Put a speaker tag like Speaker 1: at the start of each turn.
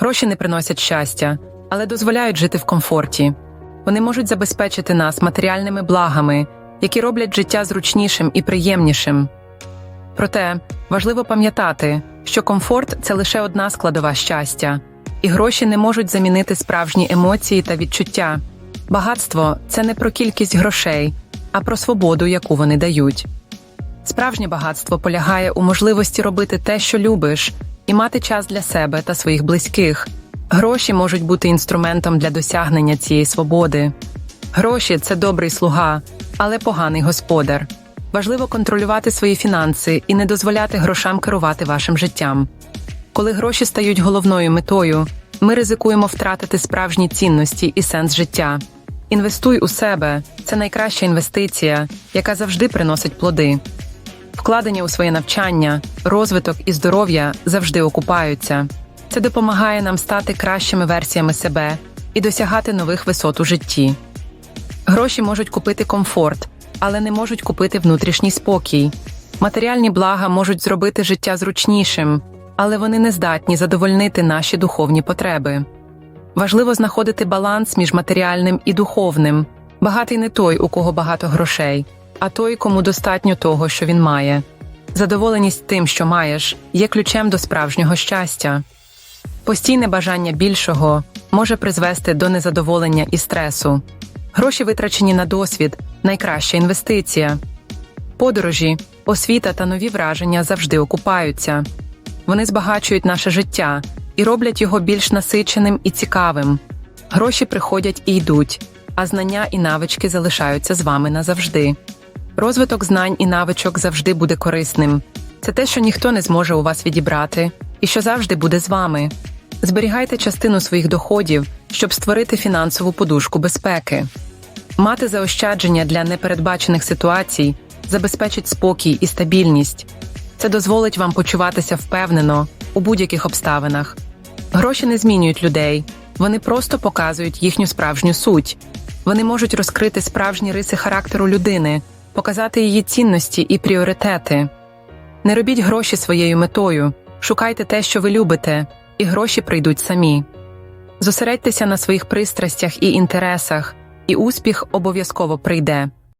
Speaker 1: Гроші не приносять щастя, але дозволяють жити в комфорті. Вони можуть забезпечити нас матеріальними благами, які роблять життя зручнішим і приємнішим. Проте важливо пам'ятати, що комфорт це лише одна складова щастя, і гроші не можуть замінити справжні емоції та відчуття. Багатство це не про кількість грошей, а про свободу, яку вони дають. Справжнє багатство полягає у можливості робити те, що любиш, і мати час для себе та своїх близьких. Гроші можуть бути інструментом для досягнення цієї свободи. Гроші це добрий слуга, але поганий господар. Важливо контролювати свої фінанси і не дозволяти грошам керувати вашим життям. Коли гроші стають головною метою, ми ризикуємо втратити справжні цінності і сенс життя. Інвестуй у себе це найкраща інвестиція, яка завжди приносить плоди. Вкладення у своє навчання, розвиток і здоров'я завжди окупаються. Це допомагає нам стати кращими версіями себе і досягати нових висот у житті. Гроші можуть купити комфорт, але не можуть купити внутрішній спокій. Матеріальні блага можуть зробити життя зручнішим, але вони не здатні задовольнити наші духовні потреби. Важливо знаходити баланс між матеріальним і духовним. Багатий не той, у кого багато грошей, а той, кому достатньо того, що він має. Задоволеність тим, що маєш, є ключем до справжнього щастя. Постійне бажання більшого може призвести до незадоволення і стресу. Гроші, витрачені на досвід, найкраща інвестиція. Подорожі, освіта та нові враження завжди окупаються. Вони збагачують наше життя і роблять його більш насиченим і цікавим. Гроші приходять і йдуть, а знання і навички залишаються з вами назавжди. Розвиток знань і навичок завжди буде корисним. Це те, що ніхто не зможе у вас відібрати, і що завжди буде з вами. Зберігайте частину своїх доходів, щоб створити фінансову подушку безпеки. Мати заощадження для непередбачених ситуацій забезпечить спокій і стабільність. Це дозволить вам почуватися впевнено у будь-яких обставинах. Гроші не змінюють людей, вони просто показують їхню справжню суть. Вони можуть розкрити справжні риси характеру людини, показати її цінності і пріоритети. Не робіть гроші своєю метою, шукайте те, що ви любите, і гроші прийдуть самі. Зосередьтеся на своїх пристрастях і інтересах, і успіх обов'язково прийде.